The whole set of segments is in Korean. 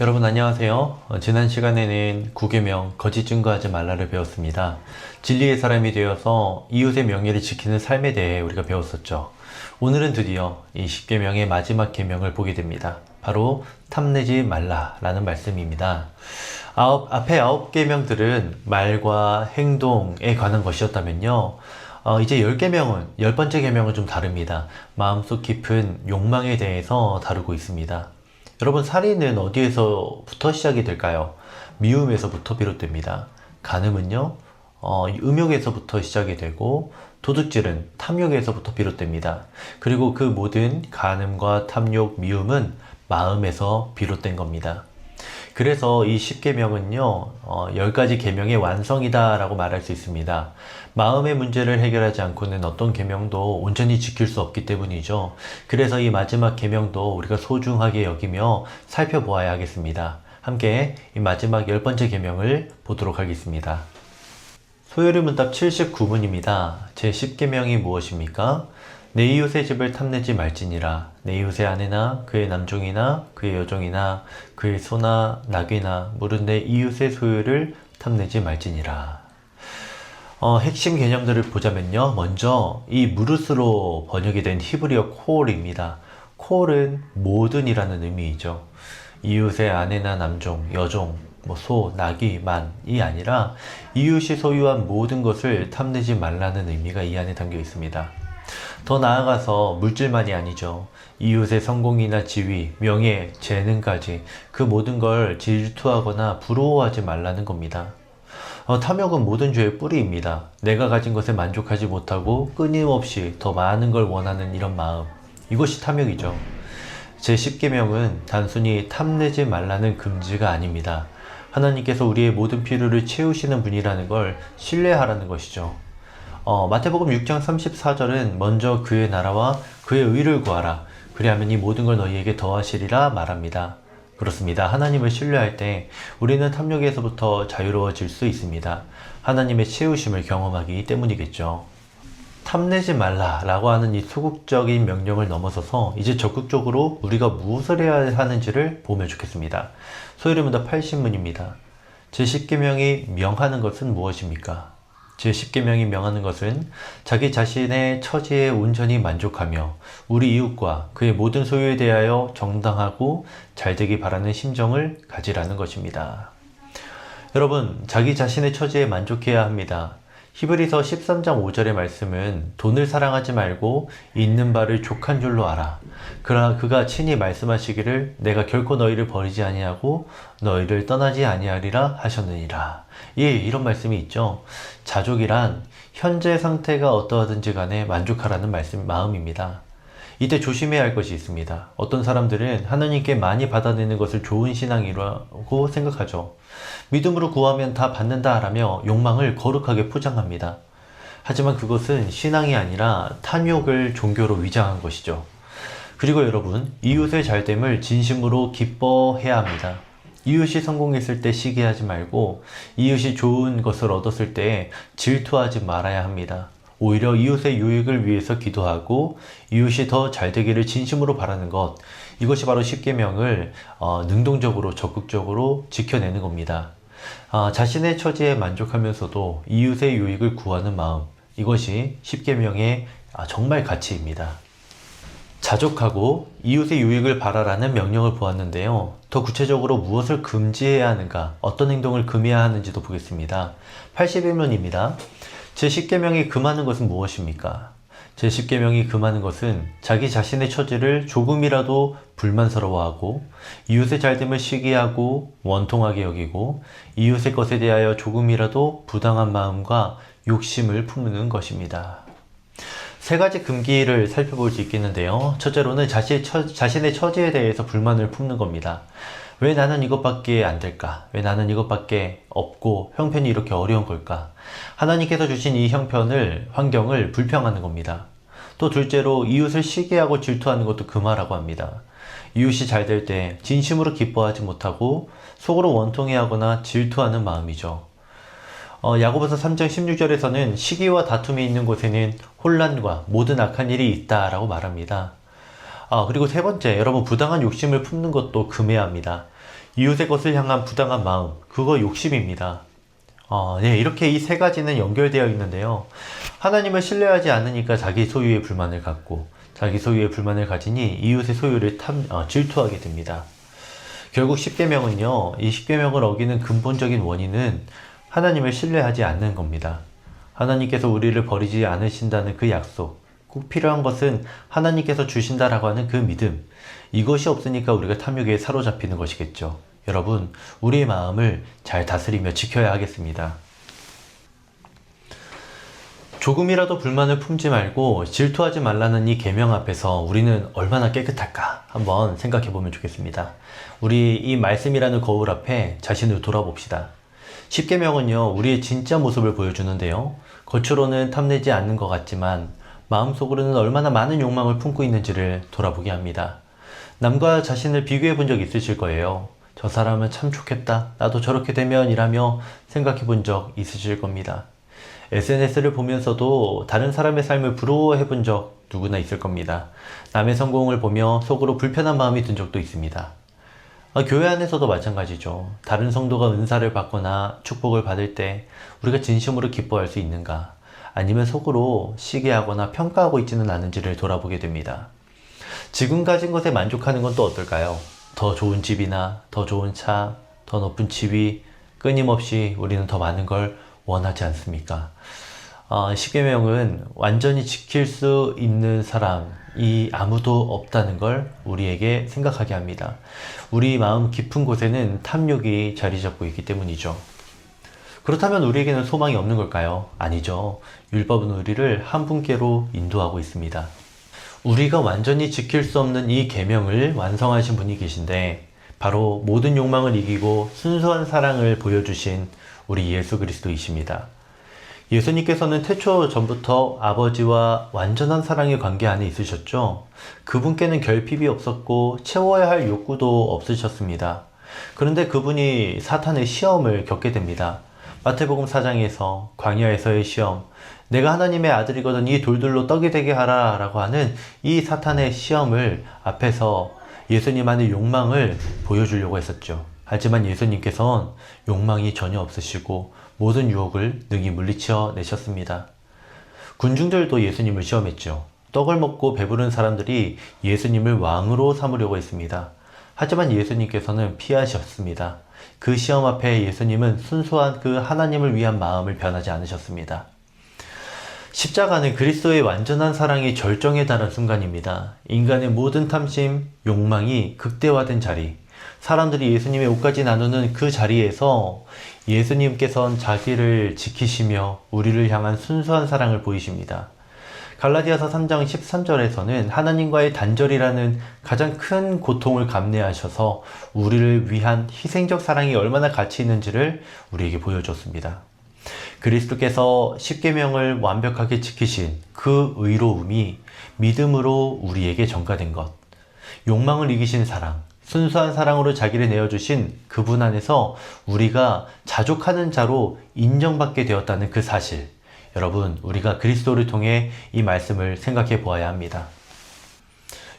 여러분 안녕하세요. 어, 지난 시간에는 구계명 거짓 증거하지 말라를 배웠습니다. 진리의 사람이 되어서 이웃의 명예를 지키는 삶에 대해 우리가 배웠었죠. 오늘은 드디어 이 10계명의 마지막 계명을 보게 됩니다. 바로 탐내지 말라라는 말씀입니다. 아홉, 앞에 아홉 계명들은 말과 행동에 관한 것이었다면요. 어, 이제 열 계명은 열 번째 계명은 좀 다릅니다. 마음속 깊은 욕망에 대해서 다루고 있습니다. 여러분 살인은 어디에서부터 시작이 될까요? 미움에서부터 비롯됩니다. 간음은요, 어, 음욕에서부터 시작이 되고 도둑질은 탐욕에서부터 비롯됩니다. 그리고 그 모든 간음과 탐욕, 미움은 마음에서 비롯된 겁니다. 그래서 이 10계명은요, 어, 10가지 계명의 완성이다라고 말할 수 있습니다. 마음의 문제를 해결하지 않고는 어떤 계명도 온전히 지킬 수 없기 때문이죠. 그래서 이 마지막 계명도 우리가 소중하게 여기며 살펴보아야 하겠습니다. 함께 이 마지막 열 번째 계명을 보도록 하겠습니다. 소요리 문답 79문입니다. 제 10계명이 무엇입니까? 내 이웃의 집을 탐내지 말지니라. 내 이웃의 아내나 그의 남종이나 그의 여종이나 그의 소나 낙이나 물은 내 이웃의 소유를 탐내지 말지니라. 어, 핵심 개념들을 보자면요. 먼저 이 무르스로 번역이 된 히브리어 콜입니다. 콜은 모든이라는 의미이죠. 이웃의 아내나 남종, 여종, 뭐 소, 나귀, 만이 아니라 이웃이 소유한 모든 것을 탐내지 말라는 의미가 이 안에 담겨 있습니다. 더 나아가서 물질만이 아니죠. 이웃의 성공이나 지위, 명예, 재능까지 그 모든 걸 질투하거나 부러워하지 말라는 겁니다. 어, 탐욕은 모든 죄의 뿌리입니다. 내가 가진 것에 만족하지 못하고 끊임없이 더 많은 걸 원하는 이런 마음. 이것이 탐욕이죠. 제 10계명은 단순히 탐내지 말라는 금지가 아닙니다. 하나님께서 우리의 모든 필요를 채우시는 분이라는 걸 신뢰하라는 것이죠. 어, 마태복음 6장 34절은 먼저 그의 나라와 그의 의를 구하라. 그리하면 이 모든 걸 너희에게 더하시리라 말합니다. 그렇습니다. 하나님을 신뢰할 때 우리는 탐욕에서부터 자유로워질 수 있습니다. 하나님의 채우심을 경험하기 때문이겠죠. 탐내지 말라 라고 하는 이 소극적인 명령을 넘어서서 이제 적극적으로 우리가 무엇을 해야 하는지를 보면 좋겠습니다. 소유리문답 80문입니다. 제10계명이 명하는 것은 무엇입니까? 제10계명이 명하는 것은 자기 자신의 처지에 온전히 만족하며 우리 이웃과 그의 모든 소유에 대하여 정당하고 잘되기 바라는 심정을 가지라는 것입니다. 여러분, 자기 자신의 처지에 만족해야 합니다. 히브리서 13장 5절의 말씀은 돈을 사랑하지 말고 있는 바를 족한 줄로 알아. 그러나 그가 친히 말씀하시기를 내가 결코 너희를 버리지 아니하고 너희를 떠나지 아니하리라 하셨느니라. 예, 이런 말씀이 있죠. 자족이란 현재 상태가 어떠하든지 간에 만족하라는 말씀, 마음입니다. 이때 조심해야 할 것이 있습니다. 어떤 사람들은 하나님께 많이 받아내는 것을 좋은 신앙이라고 생각하죠. 믿음으로 구하면 다 받는다라며 욕망을 거룩하게 포장합니다. 하지만 그것은 신앙이 아니라 탐욕을 종교로 위장한 것이죠. 그리고 여러분, 이웃의 잘됨을 진심으로 기뻐해야 합니다. 이웃이 성공했을 때 시기하지 말고 이웃이 좋은 것을 얻었을 때 질투하지 말아야 합니다. 오히려 이웃의 유익을 위해서 기도하고 이웃이 더 잘 되기를 진심으로 바라는 것 이것이 바로 십계명을 어, 능동적으로 적극적으로 지켜내는 겁니다. 어, 자신의 처지에 만족하면서도 이웃의 유익을 구하는 마음 이것이 십계명의 아, 정말 가치입니다. 자족하고 이웃의 유익을 바라라는 명령을 보았는데요. 더 구체적으로 무엇을 금지해야 하는가, 어떤 행동을 금해야 하는지도 보겠습니다. 81문입니다. 제10계명이 금하는 것은 무엇입니까? 제10계명이 금하는 것은 자기 자신의 처지를 조금이라도 불만스러워하고 이웃의 잘됨을 시기하고 원통하게 여기고 이웃의 것에 대하여 조금이라도 부당한 마음과 욕심을 품는 것입니다. 세 가지 금기를 살펴볼 수 있겠는데요. 첫째로는 자신, 처, 자신의 처지에 대해서 불만을 품는 겁니다. 왜 나는 이것밖에 안 될까? 왜 나는 이것밖에 없고 형편이 이렇게 어려운 걸까? 하나님께서 주신 이 형편을, 환경을 불평하는 겁니다. 또 둘째로 이웃을 시기하고 질투하는 것도 금하라고 합니다. 이웃이 잘 될 때 진심으로 기뻐하지 못하고 속으로 원통해하거나 질투하는 마음이죠. 어, 야고보서 3장 16절에서는 시기와 다툼이 있는 곳에는 혼란과 모든 악한 일이 있다라고 말합니다. 아, 그리고 세 번째, 여러분 부당한 욕심을 품는 것도 금해야 합니다. 이웃의 것을 향한 부당한 마음, 그거 욕심입니다. 어, 네, 이렇게 이 세 가지는 연결되어 있는데요. 하나님을 신뢰하지 않으니까 자기 소유의 불만을 갖고, 자기 소유의 불만을 가지니 이웃의 소유를 탐, 어, 질투하게 됩니다. 결국 십계명은요, 이 십계명을 어기는 근본적인 원인은 하나님을 신뢰하지 않는 겁니다. 하나님께서 우리를 버리지 않으신다는 그 약속, 꼭 필요한 것은 하나님께서 주신다라고 하는 그 믿음, 이것이 없으니까 우리가 탐욕에 사로잡히는 것이겠죠. 여러분, 우리의 마음을 잘 다스리며 지켜야 하겠습니다. 조금이라도 불만을 품지 말고 질투하지 말라는 이 계명 앞에서 우리는 얼마나 깨끗할까 한번 생각해 보면 좋겠습니다. 우리 이 말씀이라는 거울 앞에 자신을 돌아봅시다. 십계명은요 우리의 진짜 모습을 보여주는데요. 겉으로는 탐내지 않는 것 같지만 마음속으로는 얼마나 많은 욕망을 품고 있는지를 돌아보게 합니다. 남과 자신을 비교해 본 적 있으실 거예요. 저 사람은 참 좋겠다. 나도 저렇게 되면 이라며 생각해 본 적 있으실 겁니다. SNS를 보면서도 다른 사람의 삶을 부러워해 본 적 누구나 있을 겁니다. 남의 성공을 보며 속으로 불편한 마음이 든 적도 있습니다. 아, 교회 안에서도 마찬가지죠. 다른 성도가 은사를 받거나 축복을 받을 때 우리가 진심으로 기뻐할 수 있는가? 아니면 속으로 시기하거나 평가하고 있지는 않은지를 돌아보게 됩니다. 지금 가진 것에 만족하는 건 또 어떨까요? 더 좋은 집이나 더 좋은 차, 더 높은 지위, 끊임없이 우리는 더 많은 걸 원하지 않습니까? 어, 십계명은 완전히 지킬 수 있는 사람이 아무도 없다는 걸 우리에게 생각하게 합니다. 우리 마음 깊은 곳에는 탐욕이 자리 잡고 있기 때문이죠. 그렇다면 우리에게는 소망이 없는 걸까요? 아니죠. 율법은 우리를 한 분께로 인도하고 있습니다. 우리가 완전히 지킬 수 없는 이 계명을 완성하신 분이 계신데 바로 모든 욕망을 이기고 순수한 사랑을 보여주신 우리 예수 그리스도이십니다. 예수님께서는 태초 전부터 아버지와 완전한 사랑의 관계 안에 있으셨죠. 그분께는 결핍이 없었고 채워야 할 욕구도 없으셨습니다. 그런데 그분이 사탄의 시험을 겪게 됩니다. 마태복음 4장에서 광야에서의 시험, 내가 하나님의 아들이거든 이 돌들로 떡이 되게 하라 라고 하는 이 사탄의 시험을 앞에서 예수님 안의 욕망을 보여주려고 했었죠. 하지만 예수님께서는 욕망이 전혀 없으시고 모든 유혹을 능히 물리쳐 내셨습니다. 군중들도 예수님을 시험했죠. 떡을 먹고 배부른 사람들이 예수님을 왕으로 삼으려고 했습니다. 하지만 예수님께서는 피하셨습니다. 그 시험 앞에 예수님은 순수한 그 하나님을 위한 마음을 변하지 않으셨습니다. 십자가는 그리스도의 완전한 사랑이 절정에 달한 순간입니다. 인간의 모든 탐심, 욕망이 극대화된 자리, 사람들이 예수님의 옷까지 나누는 그 자리에서 예수님께서는 자기를 지키시며 우리를 향한 순수한 사랑을 보이십니다. 갈라디아서 3장 13절에서는 하나님과의 단절이라는 가장 큰 고통을 감내하셔서 우리를 위한 희생적 사랑이 얼마나 가치 있는지를 우리에게 보여줬습니다. 그리스도께서 십계명을 완벽하게 지키신 그 의로움이 믿음으로 우리에게 전가된 것, 욕망을 이기신 사랑, 순수한 사랑으로 자기를 내어주신 그분 안에서 우리가 자족하는 자로 인정받게 되었다는 그 사실. 여러분, 우리가 그리스도를 통해 이 말씀을 생각해 보아야 합니다.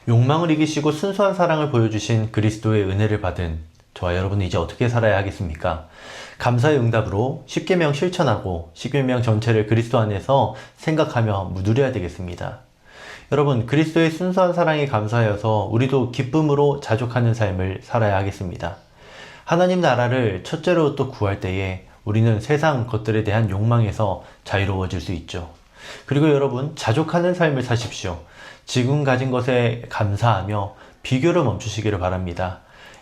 욕망을 이기시고 순수한 사랑을 보여주신 그리스도의 은혜를 받은 저와 여러분은 이제 어떻게 살아야 하겠습니까? 감사의 응답으로 십계명 실천하고 십계명 전체를 그리스도 안에서 생각하며 누려야 되겠습니다. 여러분, 그리스도의 순수한 사랑에 감사하여서 우리도 기쁨으로 자족하는 삶을 살아야 하겠습니다. 하나님 나라를 첫째로 또 구할 때에 우리는 세상 것들에 대한 욕망에서 자유로워질 수 있죠. 그리고 여러분, 자족하는 삶을 사십시오. 지금 가진 것에 감사하며 비교를 멈추시기를 바랍니다.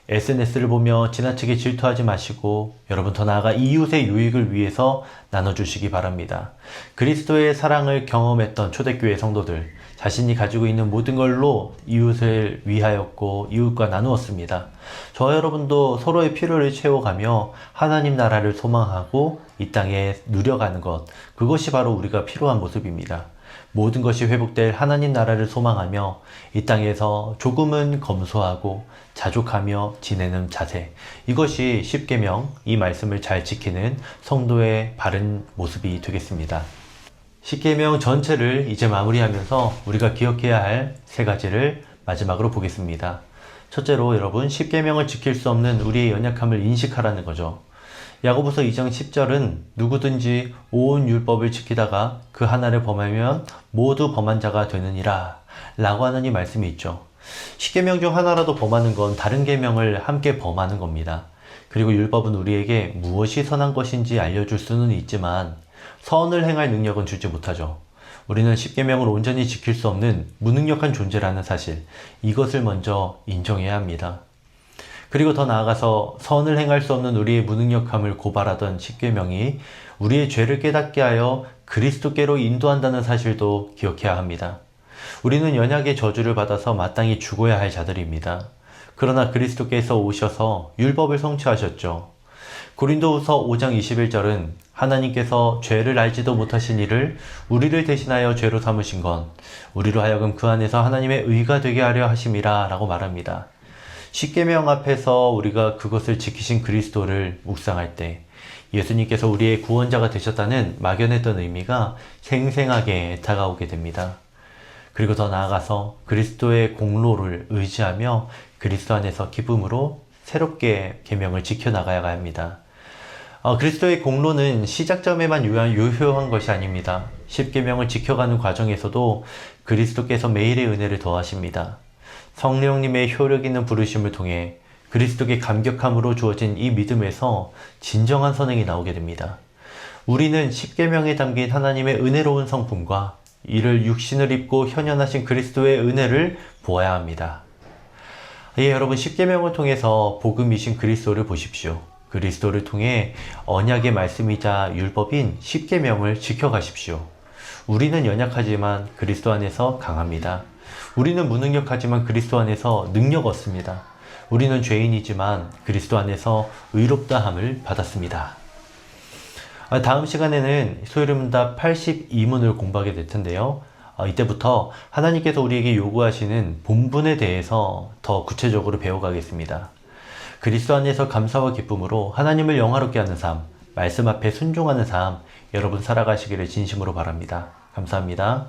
SNS를 보며 지나치게 질투하지 마시고 여러분 더 나아가 이웃의 유익을 위해서 나눠주시기 바랍니다. 그리스도의 사랑을 경험했던 초대교회 성도들 자신이 가지고 있는 모든 걸로 이웃을 위하였고 이웃과 나누었습니다. 저 여러분도 서로의 필요를 채워가며 하나님 나라를 소망하고 이 땅에 누려가는 것 그것이 바로 우리가 필요한 모습입니다. 모든 것이 회복될 하나님 나라를 소망하며 이 땅에서 조금은 검소하고 자족하며 지내는 자세. 이것이 십계명 이 말씀을 잘 지키는 성도의 바른 모습이 되겠습니다. 십계명 전체를 이제 마무리하면서 우리가 기억해야 할 세 가지를 마지막으로 보겠습니다. 첫째로 여러분 10계명을 지킬 수 없는 우리의 연약함을 인식하라는 거죠. 야고보서 2장 10절은 누구든지 온 율법을 지키다가 그 하나를 범하면 모두 범한 자가 되느니라 라고 하는 이 말씀이 있죠. 10계명 중 하나라도 범하는 건 다른 계명을 함께 범하는 겁니다. 그리고 율법은 우리에게 무엇이 선한 것인지 알려줄 수는 있지만 선을 행할 능력은 주지 못하죠. 우리는 10계명을 온전히 지킬 수 없는 무능력한 존재라는 사실, 이것을 먼저 인정해야 합니다. 그리고 더 나아가서 선을 행할 수 없는 우리의 무능력함을 고발하던 10계명이 우리의 죄를 깨닫게 하여 그리스도께로 인도한다는 사실도 기억해야 합니다. 우리는 연약의 저주를 받아서 마땅히 죽어야 할 자들입니다. 그러나 그리스도께서 오셔서 율법을 성취하셨죠. 고린도후서 5장 21절은 하나님께서 죄를 알지도 못하신 이를 우리를 대신하여 죄로 삼으신 건 우리로 하여금 그 안에서 하나님의 의가 되게 하려 하심이라 라고 말합니다. 십계명 앞에서 우리가 그것을 지키신 그리스도를 묵상할 때 예수님께서 우리의 구원자가 되셨다는 막연했던 의미가 생생하게 다가오게 됩니다. 그리고 더 나아가서 그리스도의 공로를 의지하며 그리스도 안에서 기쁨으로 새롭게 계명을 지켜나가야 합니다. 어, 그리스도의 공로는 시작점에만 유효한 것이 아닙니다. 십계명을 지켜가는 과정에서도 그리스도께서 매일의 은혜를 더하십니다. 성령님의 효력 있는 부르심을 통해 그리스도의 감격함으로 주어진 이 믿음에서 진정한 선행이 나오게 됩니다. 우리는 십계명에 담긴 하나님의 은혜로운 성품과 이를 육신을 입고 현현하신 그리스도의 은혜를 보아야 합니다. 예, 여러분 십계명을 통해서 복음이신 그리스도를 보십시오. 그리스도를 통해 언약의 말씀이자 율법인 십계명을 지켜가십시오. 우리는 연약하지만 그리스도 안에서 강합니다. 우리는 무능력하지만 그리스도 안에서 능력 얻습니다. 우리는 죄인이지만 그리스도 안에서 의롭다함을 받았습니다. 아, 다음 시간에는 소요름답 82문을 공부하게 될 텐데요. 아, 이때부터 하나님께서 우리에게 요구하시는 본분에 대해서 더 구체적으로 배워가겠습니다. 그리스도 안에서 감사와 기쁨으로 하나님을 영화롭게 하는 삶, 말씀 앞에 순종하는 삶, 여러분 살아가시기를 진심으로 바랍니다. 감사합니다.